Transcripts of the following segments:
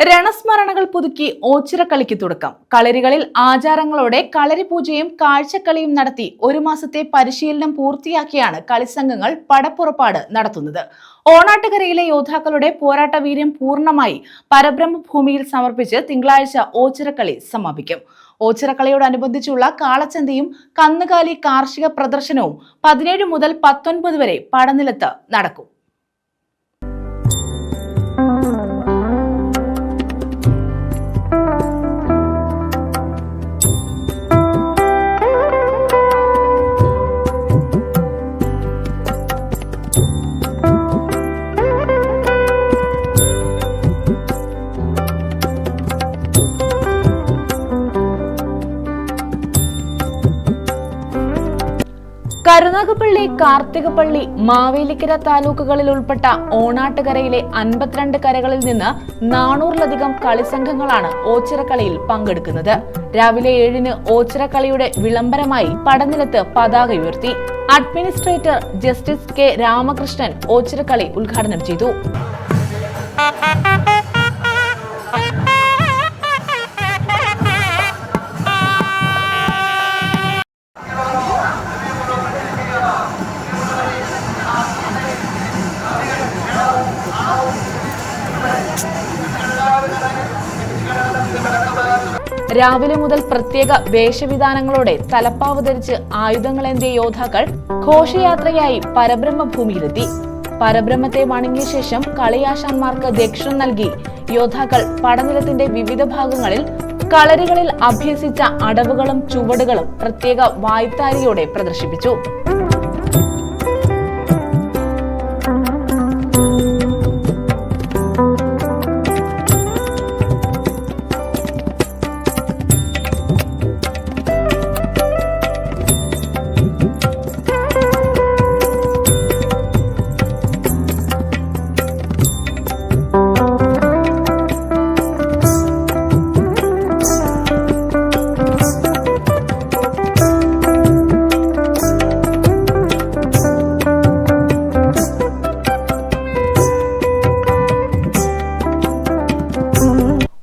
രണസ്മരണകൾ പുതുക്കി ഓച്ചിറക്കളിക്ക് തുടക്കം. കളരികളിൽ ആചാരങ്ങളോടെ കളരി പൂജയും കാഴ്ചക്കളിയും നടത്തി ഒരു മാസത്തെ പരിശീലനം പൂർത്തിയാക്കിയാണ് കളിസംഘങ്ങൾ പടപ്പുറപ്പാട് നടത്തുന്നത്. ഓണാട്ടുകരയിലെ യോദ്ധാക്കളുടെ പോരാട്ട വീര്യം പൂർണമായി പരബ്രഹ്മഭൂമിയിൽ സമർപ്പിച്ച് തിങ്കളാഴ്ച ഓച്ചിറക്കളി സമാപിക്കും. ഓച്ചിറക്കളിയോടനുബന്ധിച്ചുള്ള കാളച്ചന്തയും കന്നുകാലി കാർഷിക പ്രദർശനവും പതിനേഴ് മുതൽ പത്തൊൻപത് വരെ പടനിലത്ത് നടക്കും. കരുനാഗപ്പള്ളി കാർത്തികപ്പള്ളി മാവേലിക്കര താലൂക്കുകളിൽ ഉൾപ്പെട്ട ഓണാട്ടുകരയിലെ അൻപത്തിരണ്ട് കരകളിൽ നിന്ന് നാനൂറിലധികം കളിസംഘങ്ങളാണ് ഓച്ചിറക്കളിയിൽ പങ്കെടുക്കുന്നത്. രാവിലെ ഏഴിന് ഓച്ചിറക്കളിയുടെ വിളംബരമായി പടനിലത്ത് പതാക ഉയർത്തി. Administrator justice K Ramakrishnan Ochirakkali ഉദ്ഘാടനം ചെയ്തു. രാവിലെ മുതൽ പ്രത്യേക വേഷവിധാനങ്ങളോടെ തലപ്പാവ് ധരിച്ച് ആയുധങ്ങളേന്തിയ യോദ്ധാക്കൾ ഘോഷയാത്രയായി പരബ്രഹ്മ ഭൂമിയിലെത്തി പരബ്രഹ്മത്തെ വണങ്ങിയ ശേഷം കളിയാശാന്മാർക്ക് ദക്ഷിണം നൽകി യോദ്ധാക്കൾ പടനിലത്തിന്റെ വിവിധ ഭാഗങ്ങളിൽ കളരികളിൽ അഭ്യസിച്ച അടവുകളും ചുവടുകളും പ്രത്യേക വായ്ത്താരിയോടെ പ്രദർശിപ്പിച്ചു.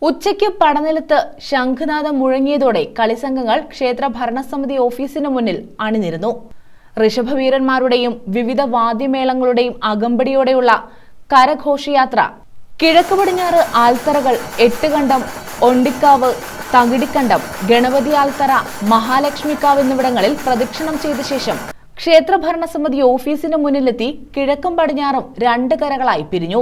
ഉച്ചയ്ക്ക് പടനിലത്ത് ശംഖുനാഥം മുഴങ്ങിയതോടെ കളിസംഘങ്ങൾ ക്ഷേത്ര ഭരണസമിതി ഓഫീസിന് മുന്നിൽ അണിനിരുന്നു. ഋഷഭവീരന്മാരുടെയും വിവിധ വാദ്യമേളങ്ങളുടെയും അകമ്പടിയോടെയുള്ള കരഘോഷയാത്ര കിഴക്ക് പടിഞ്ഞാറ് ആൽത്തറകൾ എട്ടുകണ്ടം ഒണ്ടിക്കാവ് തകിടിക്കണ്ടം ഗണപതി ആൽത്തറ മഹാലക്ഷ്മിക്കാവ് എന്നിവിടങ്ങളിൽ പ്രദക്ഷിണം ചെയ്ത ശേഷം ക്ഷേത്ര ഭരണസമിതി ഓഫീസിന് മുന്നിലെത്തി കിഴക്കും പടിഞ്ഞാറും രണ്ട് കരകളായി പിരിഞ്ഞു.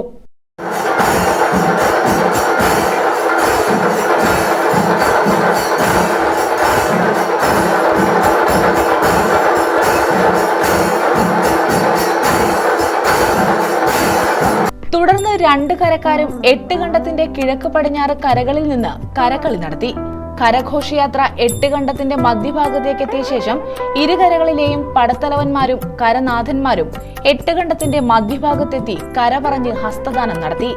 രണ്ട് കരക്കാരും എട്ട് കണ്ടത്തിന്റെ കിഴക്ക് പടിഞ്ഞാറ് കരകളിൽ നിന്ന് കരകളി നടത്തി. കരഘോഷയാത്ര എട്ട് കണ്ടത്തിന്റെ മധ്യഭാഗത്തേക്ക് എത്തിയ ശേഷം ഇരു കരകളിലെയും പടത്തലവന്മാരും കരനാഥന്മാരും എട്ട് കണ്ടത്തിന്റെ മധ്യഭാഗത്തെത്തി കര പറഞ്ഞ് ഹസ്തദാനം നടത്തി.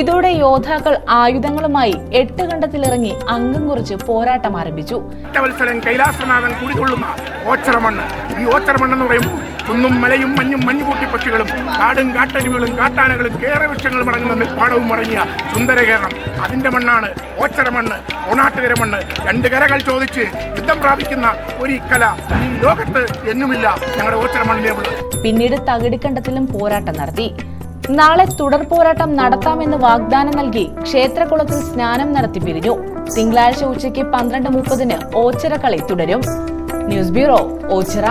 ഇതോടെ യോദ്ധാക്കൾ ആയുധങ്ങളുമായി എട്ട് കണ്ടത്തിലിറങ്ങി അംഗം കുറിച്ച് പോരാട്ടം ആരംഭിച്ചു. കൈലാസനാഥൻ കുടികൊള്ളുന്ന ഓച്ചറമണ്ണ് ഈ ഓച്ചറമണ്ണെന്ന് പറയുമ്പോൾ കുന്നും മലയും മഞ്ഞും മഞ്ഞുകൂട്ടി പക്ഷികളും കാടും കാട്ടരുവികളും കാട്ടാനകളും കേറെ വൃക്ഷങ്ങളും അടങ്ങുന്ന നെൽപ്പാടവും അടങ്ങിയ സുന്ദര കേരളം അതിന്റെ മണ്ണാണ് ഓച്ചറമണ്ണ് ഓണാട്ടുകര മണ്ണ്. രണ്ട് കരകൾ ചോദിച്ച് യുദ്ധം പ്രാപിക്കുന്ന ഒരു കല ഈ ലോകത്ത് എന്നുമില്ല ഞങ്ങളുടെ ഓച്ചറമണ്ണിനെ ഉള്ളത്. പിന്നീട് തകിടിക്കണ്ടത്തിലും പോരാട്ടം നടത്തി. നാളെ തുടർ പോരാട്ടം നടത്താമെന്ന് വാഗ്ദാനം നൽകി ക്ഷേത്രകുളത്തിൽ സ്നാനം നടത്തി പിരിഞ്ഞു. തിങ്കളാഴ്ച ഉച്ചയ്ക്ക് പന്ത്രണ്ട് മുപ്പതിന് ഓച്ചിറ കളി തുടരും. News bureau Ochira